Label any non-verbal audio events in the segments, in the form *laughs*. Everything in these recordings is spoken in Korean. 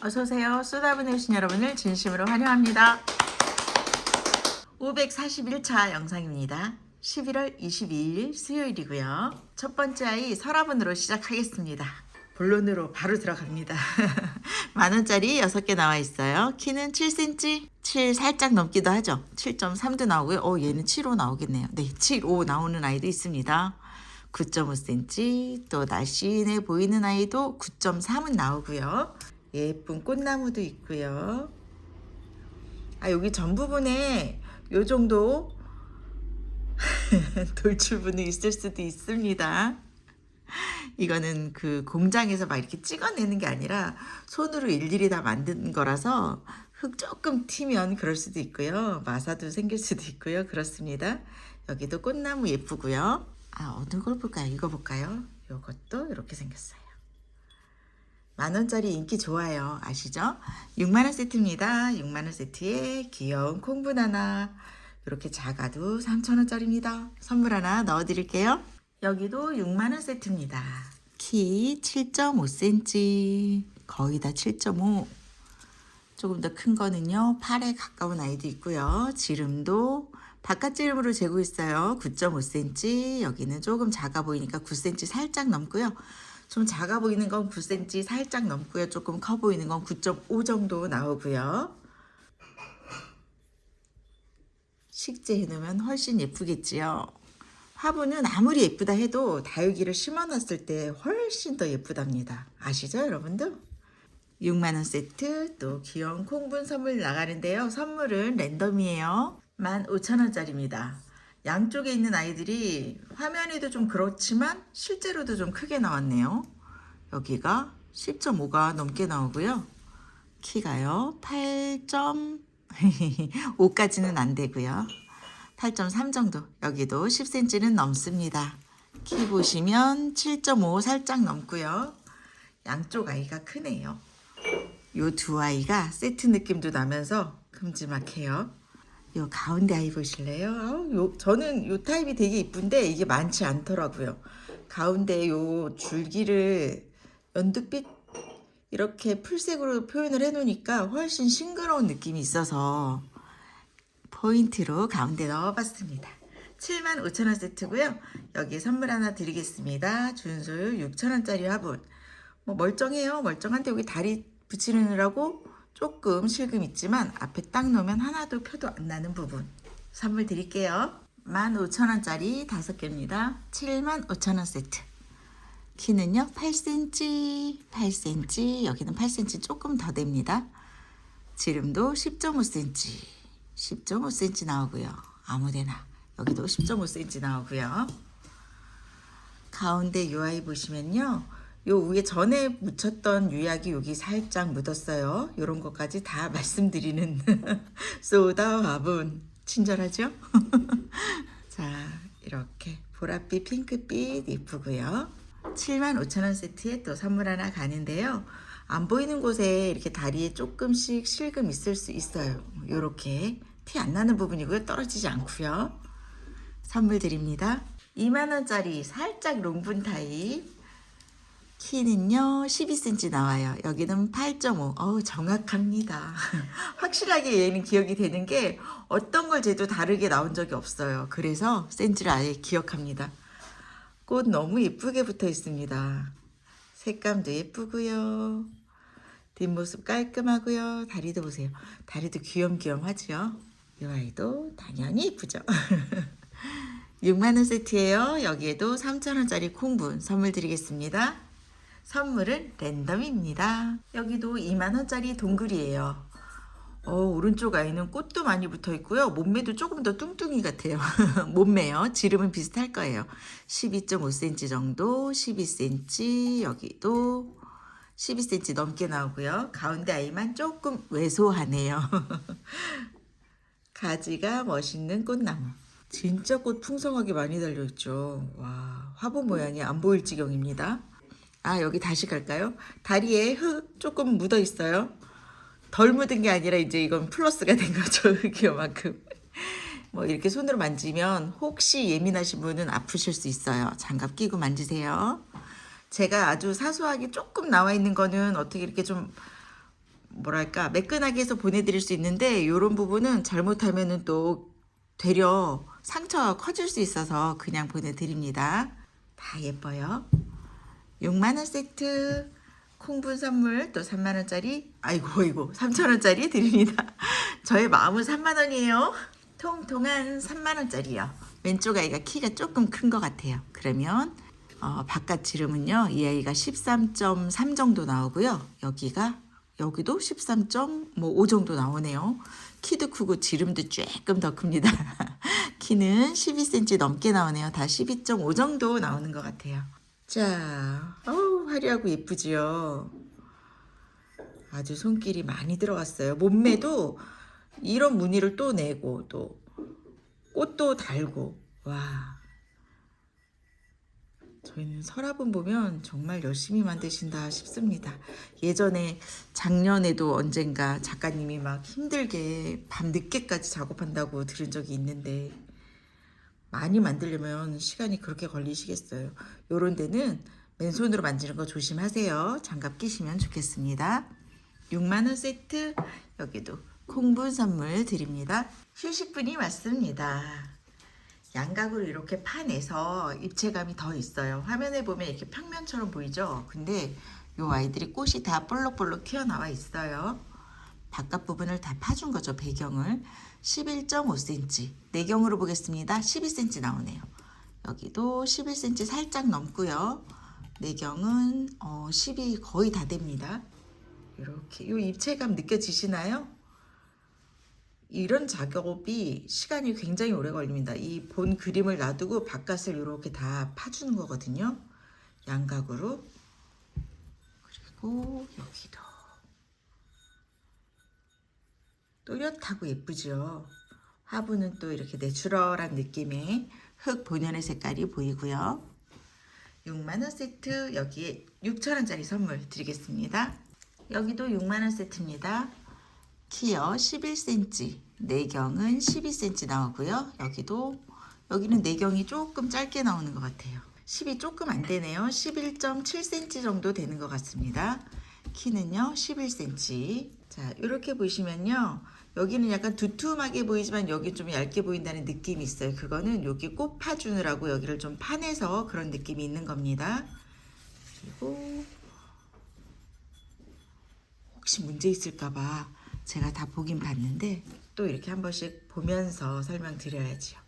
어서오세요. 쏟아부내 오신 여러분을 진심으로 환영합니다. 541차 영상입니다. 11월 22일 수요일이고요. 첫 번째 아이 서라분으로 시작하겠습니다. 본론으로 바로 들어갑니다. *laughs* 만원짜리 6개 나와 있어요. 키는 7cm, 7 살짝 넘기도 하죠. 7.3도 나오고요. 어, 얘는 7.5 나오겠네요. 네, 7.5 나오는 아이도 있습니다. 9.5cm, 또 날씬해 보이는 아이도 9.3은 나오고요. 예쁜 꽃나무도 있고요. 아, 여기 전 부분에 요 정도 *laughs* 돌출분이 있을 수도 있습니다. 이거는 그 공장에서 막 이렇게 찍어내는 게 아니라 손으로 일일이 다 만든 거라서 흙 조금 튀면 그럴 수도 있고요. 마사도 생길 수도 있고요. 그렇습니다. 여기도 꽃나무 예쁘고요. 아, 어느 걸 볼까요? 이거 볼까요? 요것도 이렇게 생겼어요. 만원짜리 인기 좋아요. 아시죠? 6만원 세트입니다. 6만원 세트에 귀여운 콩분 하나. 이렇게 작아도 3천원짜리입니다. 선물 하나 넣어드릴게요. 여기도 6만원 세트입니다. 키 7.5cm. 거의 다 7.5. 조금 더 큰 거는요. 8에 가까운 아이도 있고요. 지름도 바깥 지름으로 재고 있어요. 9.5cm. 여기는 조금 작아 보이니까 9cm 살짝 넘고요. 좀 작아 보이는 건 9cm 살짝 넘고요. 조금 커 보이는 건 9.5 정도 나오고요. 식재 해 놓으면 훨씬 예쁘겠지요. 화분은 아무리 예쁘다 해도 다육이를 심어놨을 때 훨씬 더 예쁘답니다. 아시죠, 여러분들? 6만원 세트, 또 귀여운 콩분 선물 나가는데요. 선물은 랜덤이에요. 15,000원짜리입니다. 양쪽에 있는 아이들이 화면에도 좀 그렇지만 실제로도 좀 크게 나왔네요. 여기가 10.5가 넘게 나오고요. 키가요. 8.5까지는 안 되고요. 8.3 정도. 여기도 10cm는 넘습니다. 키 보시면 7.5 살짝 넘고요. 양쪽 아이가 크네요. 요 두 아이가 세트 느낌도 나면서 큼지막해요. 요 가운데 아이 보실래요? 아우, 요, 저는 요 타입이 되게 이쁜데 이게 많지 않더라고요. 가운데 요 줄기를 연두빛 이렇게 풀색으로 표현을 해놓으니까 훨씬 싱그러운 느낌이 있어서 포인트로 가운데 넣어봤습니다. 75,000원 세트고요. 여기 선물 하나 드리겠습니다. 준소유 6,000원짜리 화분. 뭐 멀쩡해요. 멀쩡한데 여기 다리 붙이느라고 조금 실금 있지만 앞에 딱 놓으면 하나도 표도 안 나는 부분 선물 드릴게요. 15,000원짜리 5개입니다. 75,000원 세트. 키는요 8cm, 8cm, 여기는 8cm 조금 더 됩니다. 지름도 10.5cm, 10.5cm 나오고요. 아무데나 여기도 10.5cm 나오고요. 가운데 요 아이 보시면요. 요 위에 전에 묻혔던 유약이 여기 살짝 묻었어요. 요런 것까지 다 *laughs* 말씀드리는 *laughs* 소다 화분. 친절하죠? *laughs* 자, 이렇게 보랏빛, 핑크빛 이쁘고요. 75,000원 세트에 또 선물 하나 가는데요. 안 보이는 곳에 이렇게 다리에 조금씩 실금 있을 수 있어요. 요렇게 티 안 나는 부분이고요. 떨어지지 않고요. 선물 드립니다. 2만원짜리 살짝 롱분 타입. 키는요 12cm 나와요. 여기는 8.5. 어우 정확합니다. *laughs* 확실하게 얘는 기억이 되는 게 어떤 걸 재도 다르게 나온 적이 없어요. 그래서 센치를 아예 기억합니다. 꽃 너무 예쁘게 붙어 있습니다. 색감도 예쁘고요. 뒷모습 깔끔하고요. 다리도 보세요. 다리도 귀염귀염하죠. 이 아이도 당연히 예쁘죠. *laughs* 6만원 세트예요. 여기에도 3,000원짜리 콩분 선물 드리겠습니다. 선물은 랜덤입니다. 여기도 2만원짜리 동글이에요. 어, 오른쪽 아이는 꽃도 많이 붙어 있고요. 몸매도 조금 더 뚱뚱이 같아요. *laughs* 몸매요. 지름은 비슷할 거예요. 12.5cm 정도, 12cm, 여기도 12cm 넘게 나오고요. 가운데 아이만 조금 왜소하네요. *laughs* 가지가 멋있는 꽃나무. 진짜 꽃 풍성하게 많이 달려있죠. 와, 화분 모양이 안 보일 지경입니다. 아, 여기 다시 갈까요? 다리에 흙 조금 묻어 있어요. 덜 묻은 게 아니라 이제 이건 플러스가 된 거죠. *laughs* 흙이만큼. 뭐 이렇게 손으로 만지면 혹시 예민하신 분은 아프실 수 있어요. 장갑 끼고 만지세요. 제가 아주 사소하게 조금 나와 있는 거는 어떻게 이렇게 좀 뭐랄까 매끈하게 해서 보내드릴 수 있는데 이런 부분은 잘못하면은 또 되려 상처가 커질 수 있어서 그냥 보내드립니다. 다 예뻐요. 6만원 세트 콩분 선물 또 3만원짜리 아이고 아이고 3천원짜리 드립니다. *laughs* 저의 마음은 3만원이에요. 통통한 3만원짜리요. 왼쪽 아이가 키가 조금 큰 것 같아요. 그러면 어, 바깥 지름은요. 이 아이가 13.3 정도 나오고요. 여기가 여기도 13.5 정도 나오네요. 키도 크고 지름도 조금 더 큽니다. *laughs* 키는 12cm 넘게 나오네요. 다 12.5 정도 나오는 것 같아요. 자, 어우, 화려하고 예쁘지요. 아주 손길이 많이 들어갔어요. 몸매도 이런 무늬를 또 내고 또 꽃도 달고 와. 저희는 서랍은 보면 정말 열심히 만드신다 싶습니다. 예전에 작년에도 언젠가 작가님이 막 힘들게 밤 늦게까지 작업한다고 들은 적이 있는데 많이 만들려면 시간이 그렇게 걸리시겠어요. 요런 데는 맨손으로 만지는 거 조심하세요. 장갑 끼시면 좋겠습니다. 6만원 세트 여기도 콩분 선물 드립니다. 휴식분이 왔습니다. 양각으로 이렇게 파내서 입체감이 더 있어요. 화면에 보면 이렇게 평면처럼 보이죠? 근데 요 아이들이 꽃이 다 볼록볼록 튀어나와 있어요. 바깥 부분을 다 파준 거죠, 배경을. 11.5cm. 내경으로 보겠습니다. 12cm 나오네요. 여기도 11cm 살짝 넘고요. 내경은 어, 10이 거의 다 됩니다. 이렇게 요 입체감 느껴지시나요? 이런 작업이 시간이 굉장히 오래 걸립니다. 이 본 그림을 놔두고 바깥을 이렇게 다 파주는 거거든요. 양각으로. 그리고 여기도. 또렷하고 예쁘죠. 화분은 또 이렇게 내추럴한 느낌의 흙 본연의 색깔이 보이고요. 6만원 세트 여기에 6천원짜리 선물 드리겠습니다. 여기도 6만원 세트입니다. 키요 11cm, 내경은 12cm 나오고요. 여기도 여기는 내경이 조금 짧게 나오는 것 같아요. 10이 조금 안 되네요. 11.7cm 정도 되는 것 같습니다. 키는요 11cm. 자 이렇게 보시면요. 여기는 약간 두툼하게 보이지만 여기 좀 얇게 보인다는 느낌이 있어요. 그거는 여기 꽃 파주느라고 여기를 좀 파내서 그런 느낌이 있는 겁니다. 그리고 혹시 문제 있을까봐 제가 다 보긴 봤는데 또 이렇게 한 번씩 보면서 설명드려야지요.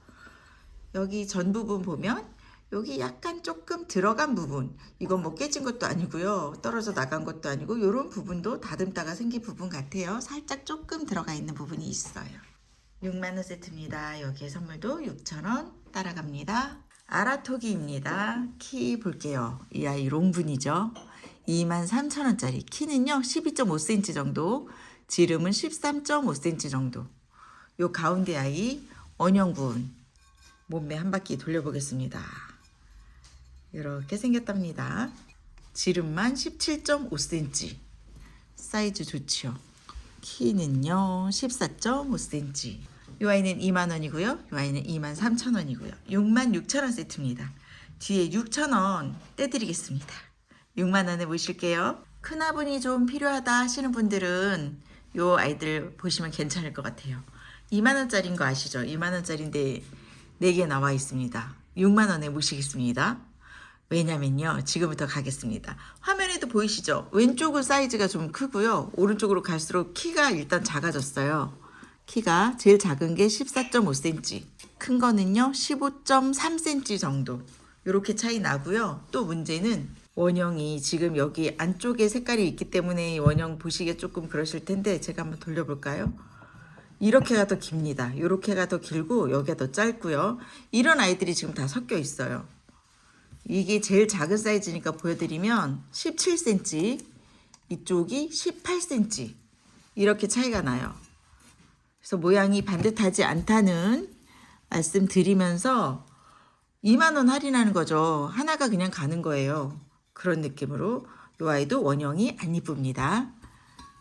여기 전 부분 보면 여기 약간 조금 들어간 부분 이건 뭐 깨진 것도 아니고요 떨어져 나간 것도 아니고 이런 부분도 다듬다가 생긴 부분 같아요. 살짝 조금 들어가 있는 부분이 있어요. 6만원 세트입니다. 여기에 선물도 6천원 따라갑니다. 아라토기입니다. 키 볼게요. 이 아이 롱분이죠. 23,000원짜리. 키는요 12.5cm 정도. 지름은 13.5cm 정도. 요 가운데 아이 원형분. 몸매 한 바퀴 돌려보겠습니다. 이렇게 생겼답니다. 지름만 17.5cm. 사이즈 좋지요. 키는요 14.5cm. 이 아이는 2만 원이고요. 이 아이는 2만 3천 원이고요. 6만 6천 원 세트입니다. 뒤에 6천 원 떼드리겠습니다. 6만 원에 모실게요. 큰 화분이 좀 필요하다 하시는 분들은 이 아이들 보시면 괜찮을 것 같아요. 2만 원짜리인 거 아시죠? 2만 원짜리인데 4개 나와 있습니다. 6만 원에 모시겠습니다. 왜냐면요. 지금부터 가겠습니다. 화면에도 보이시죠? 왼쪽은 사이즈가 좀 크고요. 오른쪽으로 갈수록 키가 일단 작아졌어요. 키가 제일 작은 게 14.5cm. 큰 거는요. 15.3cm 정도. 이렇게 차이 나고요. 또 문제는 원형이 지금 여기 안쪽에 색깔이 있기 때문에 이 원형 보시기에 조금 그러실 텐데 제가 한번 돌려볼까요? 이렇게가 더 깁니다. 이렇게가 더 길고 여기가 더 짧고요. 이런 아이들이 지금 다 섞여 있어요. 이게 제일 작은 사이즈니까 보여드리면 17cm, 이쪽이 18cm 이렇게 차이가 나요. 그래서 모양이 반듯하지 않다는 말씀 드리면서 2만원 할인하는 거죠. 하나가 그냥 가는 거예요. 그런 느낌으로 이 아이도 원형이 안 이쁩니다.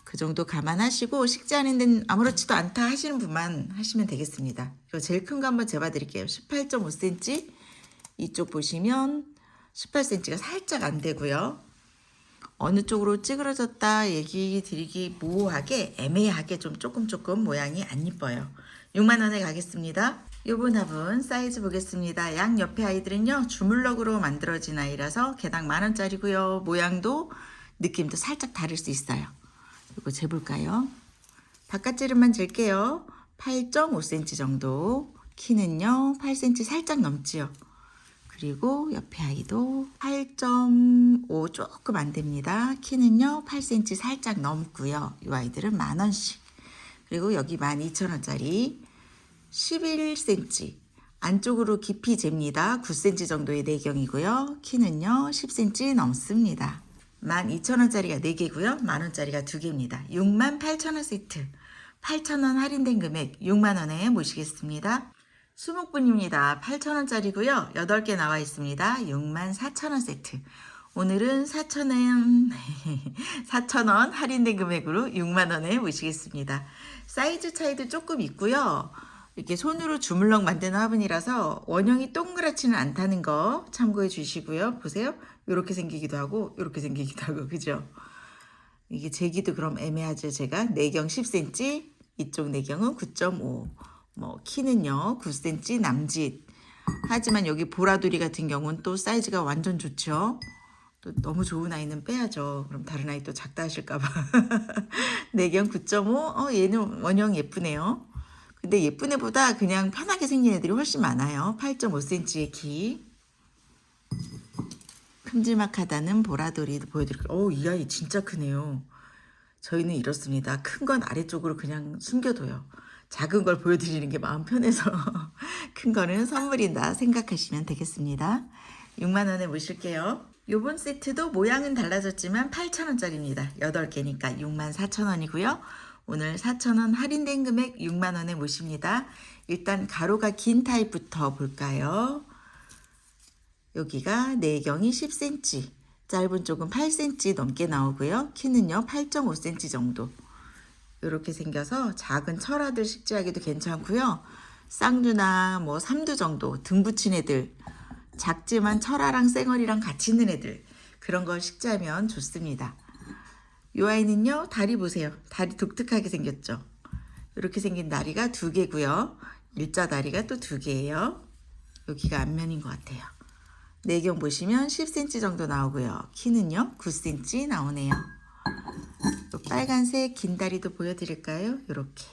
그 정도 감안하시고 식지 않은 데는 아무렇지도 않다 하시는 분만 하시면 되겠습니다. 이거 제일 큰 거 한번 재봐 드릴게요. 18.5cm 이쪽 보시면 18cm가 살짝 안 되고요. 어느 쪽으로 찌그러졌다 얘기 드리기 모호하게 애매하게 좀 조금 조금 모양이 안 이뻐요. 6만 원에 가겠습니다. 요번 합은 사이즈 보겠습니다. 양 옆에 아이들은요 주물럭으로 만들어진 아이라서 개당 만 원짜리고요. 모양도 느낌도 살짝 다를 수 있어요. 이거 재볼까요? 바깥지름만 잴게요. 8.5cm 정도. 키는요 8cm 살짝 넘지요. 그리고 옆에 아이도 8.5 조금 안 됩니다. 키는요 8cm 살짝 넘고요. 이 아이들은 만 원씩. 그리고 여기 12,000원짜리 11cm 안쪽으로 깊이 잽니다. 9cm 정도의 내경이고요. 키는요 10cm 넘습니다. 12,000원짜리가 4개고요. 만원짜리가 2개입니다. 68,000원 세트. 8,000원 할인된 금액 6만원에 모시겠습니다. 수목분입니다. 8,000원짜리고요. 8개 나와 있습니다. 64,000원 세트. 오늘은 4,000원, 4,000원 *laughs* 할인된 금액으로 6만원에 모시겠습니다. 사이즈 차이도 조금 있고요. 이렇게 손으로 주물럭 만드는 화분이라서 원형이 동그랗지는 않다는 거 참고해 주시고요. 보세요. 이렇게 생기기도 하고 이렇게 생기기도 하고 그죠? 이게 제기도 그럼 애매하죠. 제가 내경 10cm, 이쪽 내경은 9.5. 뭐 키는요 9cm 남짓. 하지만 여기 보라돌이 같은 경우는 또 사이즈가 완전 좋죠. 또 너무 좋은 아이는 빼야죠. 그럼 다른 아이 또 작다 하실까봐. *laughs* 내경 9.5. 어 얘는 원형 예쁘네요. 근데 예쁜 애보다 그냥 편하게 생긴 애들이 훨씬 많아요. 8.5cm의 키. 큼지막하다는 보라돌이 보여드릴게요. 오, 이 아이 진짜 크네요. 저희는 이렇습니다. 큰 건 아래쪽으로 그냥 숨겨둬요. 작은 걸 보여드리는 게 마음 편해서 *laughs* 큰 거는 선물이다 생각하시면 되겠습니다. 6만원에 모실게요. 요번 세트도 모양은 달라졌지만 8,000원짜리입니다. 8개니까 64,000원이고요. 오늘 4,000원 할인된 금액 6만원에 모십니다. 일단 가로가 긴 타입부터 볼까요? 여기가 내경이 10cm, 짧은 쪽은 8cm 넘게 나오고요. 키는요 8.5cm 정도. 이렇게 생겨서 작은 철아들 식재하기도 괜찮고요. 쌍두나 뭐 삼두 정도 등 붙인 애들, 작지만 철아랑 쌩얼이랑 같이 있는 애들 그런 걸 식재하면 좋습니다. 이 아이는요 다리 보세요. 다리 독특하게 생겼죠. 이렇게 생긴 다리가 두 개고요. 일자 다리가 또 두 개예요. 여기가 앞면인 것 같아요. 내경 보시면 10cm 정도 나오고요. 키는요 9cm 나오네요. 또 빨간색 긴 다리도 보여드릴까요? 이렇게.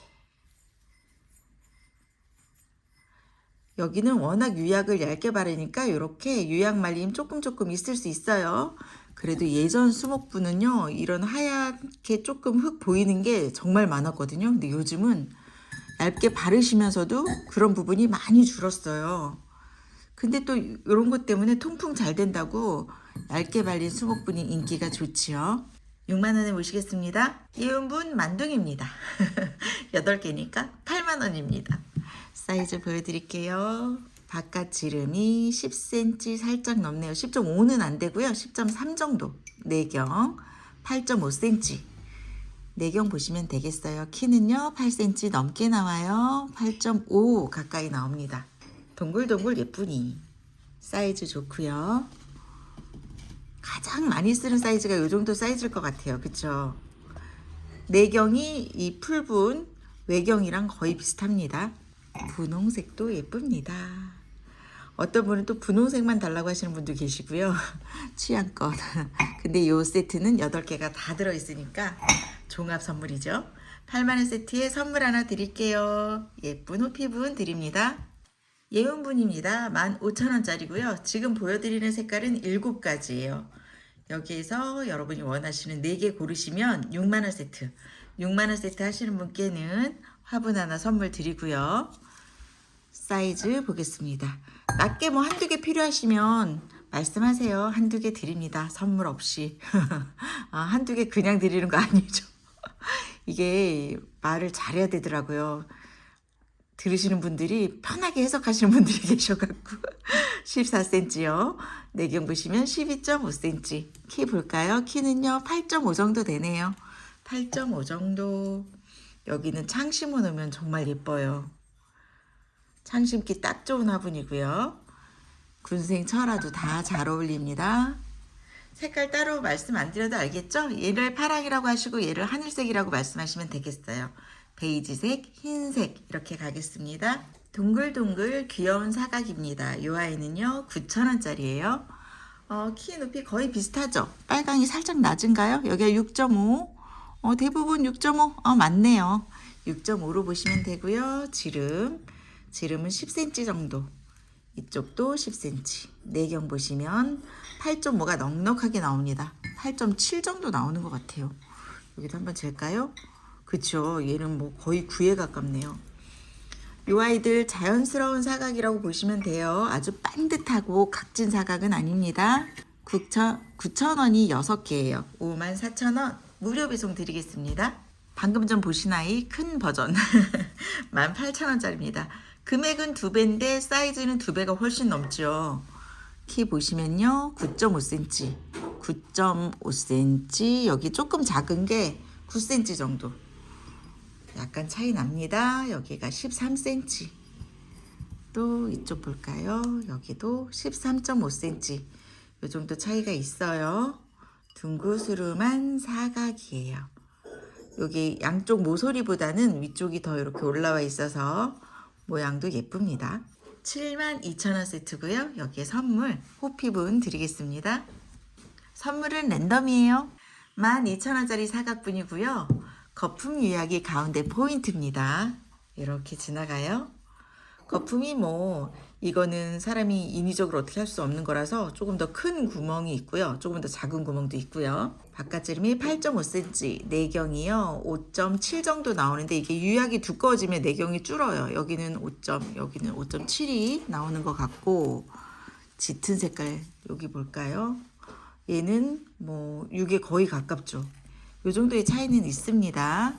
여기는 워낙 유약을 얇게 바르니까 이렇게 유약 말림 조금 조금 있을 수 있어요. 그래도 예전 수목부는요 이런 하얗게 조금 흙 보이는 게 정말 많았거든요. 근데 요즘은 얇게 바르시면서도 그런 부분이 많이 줄었어요. 근데 또 이런 것 때문에 통풍 잘 된다고 얇게 발린 수목분이 인기가 좋지요. 6만원에 모시겠습니다. 이은분 만둥입니다. *laughs* 8개니까 8만원입니다. 사이즈 보여드릴게요. 바깥 지름이 10cm 살짝 넘네요. 10.5는 안 되고요. 10.3 정도. 내경 8.5cm. 내경 보시면 되겠어요. 키는요 8cm 넘게 나와요. 8.5 가까이 나옵니다. 동글동글 예쁘니. 사이즈 좋고요. 가장 많이 쓰는 사이즈가 이 정도 사이즈일 것 같아요. 그쵸? 내경이 이 풀분 외경이랑 거의 비슷합니다. 분홍색도 예쁩니다. 어떤 분은 또 분홍색만 달라고 하시는 분도 계시고요. *laughs* 취향껏. *laughs* 근데 이 세트는 8개가 다 들어있으니까 종합 선물이죠. 8만원 세트에 선물 하나 드릴게요. 예쁜 호피분 드립니다. 예운분입니다. 15,000원짜리고요. 지금 보여드리는 색깔은 7가지예요. 여기에서 여러분이 원하시는 4개 고르시면 6만원 세트. 6만원 세트 하시는 분께는 화분 하나 선물 드리고요. 사이즈 보겠습니다. 낮게 뭐 한두 개 필요하시면 말씀하세요. 한두 개 드립니다. 선물 없이. *laughs* 아, 한두 개 그냥 드리는 거 아니죠. *laughs* 이게 말을 잘해야 되더라고요. 들으시는 분들이 편하게 해석하시는 분들이 *laughs* 계셔갖고 14cm요. 내경 보시면 12.5cm. 키 볼까요? 키는요 8.5 정도 되네요. 8.5 정도. 여기는 창 심어 놓으면 정말 예뻐요. 창 심기 딱 좋은 화분이고요. 군생 철화도 다 잘 어울립니다. 색깔 따로 말씀 안 드려도 알겠죠? 얘를 파랑이라고 하시고 얘를 하늘색이라고 말씀하시면 되겠어요. 베이지색, 흰색 이렇게 가겠습니다. 동글동글 귀여운 사각입니다. 이 아이는요 9,000원짜리예요. 어, 키 높이 거의 비슷하죠? 빨강이 살짝 낮은가요? 여기가 6.5. 어, 대부분 6.5. 어, 맞네요. 6.5로 보시면 되고요. 지름. 지름은 10cm 정도. 이쪽도 10cm. 내경 보시면 8.5가 넉넉하게 나옵니다. 8.7 정도 나오는 것 같아요. 여기도 한번 잴까요? 그쵸. 얘는 뭐 거의 9에 가깝네요. 요 아이들 자연스러운 사각이라고 보시면 돼요. 아주 반듯하고 각진 사각은 아닙니다. 9천, 9,000원이 6개예요. 54,000원 무료 배송 드리겠습니다. 방금 전 보신 아이 큰 버전 *laughs* 18,000원짜리입니다. 금액은 두 배인데 사이즈는 두 배가 훨씬 넘죠. 키 보시면요. 9.5cm. 9.5cm. 여기 조금 작은 게 9cm 정도. 약간 차이 납니다. 여기가 13cm. 또 이쪽 볼까요? 여기도 13.5cm. 이 정도 차이가 있어요. 둥그스름한 사각이에요. 여기 양쪽 모서리보다는 위쪽이 더 이렇게 올라와 있어서 모양도 예쁩니다. 72,000원 세트고요. 여기에 선물 호피분 드리겠습니다. 선물은 랜덤이에요. 12,000원짜리 사각분이고요. 거품 유약이 가운데 포인트입니다. 이렇게 지나가요. 거품이 뭐 이거는 사람이 인위적으로 어떻게 할 수 없는 거라서 조금 더 큰 구멍이 있고요. 조금 더 작은 구멍도 있고요. 바깥지름이 8.5cm, 내경이요 5.7 정도 나오는데 이게 유약이 두꺼워지면 내경이 줄어요. 여기는 5. 여기는 5.7이 나오는 것 같고 짙은 색깔 여기 볼까요? 얘는 뭐 6에 거의 가깝죠. 요 정도의 차이는 있습니다.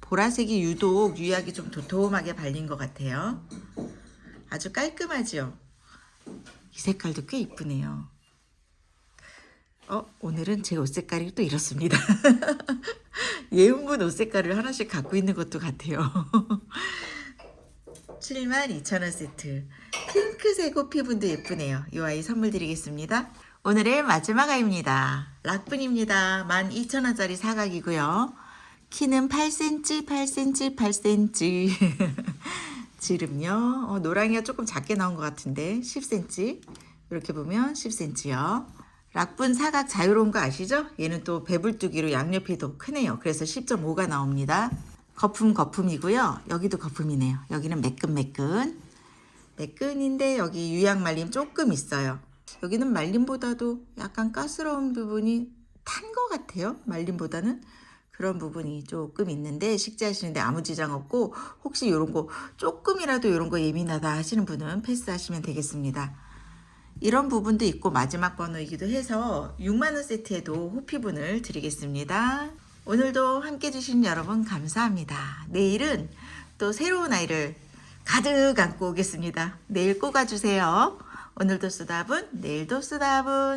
보라색이 유독 유약이 좀 도톰하게 발린 것 같아요. 아주 깔끔하죠? 이 색깔도 꽤 이쁘네요. 어, 오늘은 제 옷 색깔이 또 이렇습니다. *laughs* 예은분 옷 색깔을 하나씩 갖고 있는 것도 같아요. *laughs* 72,000원 세트. 핑크색 호피분도 예쁘네요. 이 아이 선물 드리겠습니다. 오늘의 마지막 아이입니다. 락분입니다. 12,000원짜리 사각이고요. 키는 8cm, 8cm, 8cm. 지름요. 어, 노랑이가 조금 작게 나온 것 같은데 10cm. 이렇게 보면 10cm요. 락분 사각 자유로운 거 아시죠? 얘는 또 배불뚝이로 양옆이 더 크네요. 그래서 10.5가 나옵니다. 거품 거품이고요. 여기도 거품이네요. 여기는 매끈매끈. 매끈인데 여기 유약 말림 조금 있어요. 여기는 말림보다도 약간 가스러운 부분이 탄 것 같아요. 말림보다는. 그런 부분이 조금 있는데 식재하시는데 아무 지장 없고 혹시 이런 거 조금이라도 이런 거 예민하다 하시는 분은 패스하시면 되겠습니다. 이런 부분도 있고 마지막 번호이기도 해서 6만원 세트에도 호피분을 드리겠습니다. 오늘도 함께 해주신 여러분 감사합니다. 내일은 또 새로운 아이를 가득 안고 오겠습니다. 내일 꼭 와주세요. 오늘도 쓰다분, 내일도 쓰다분.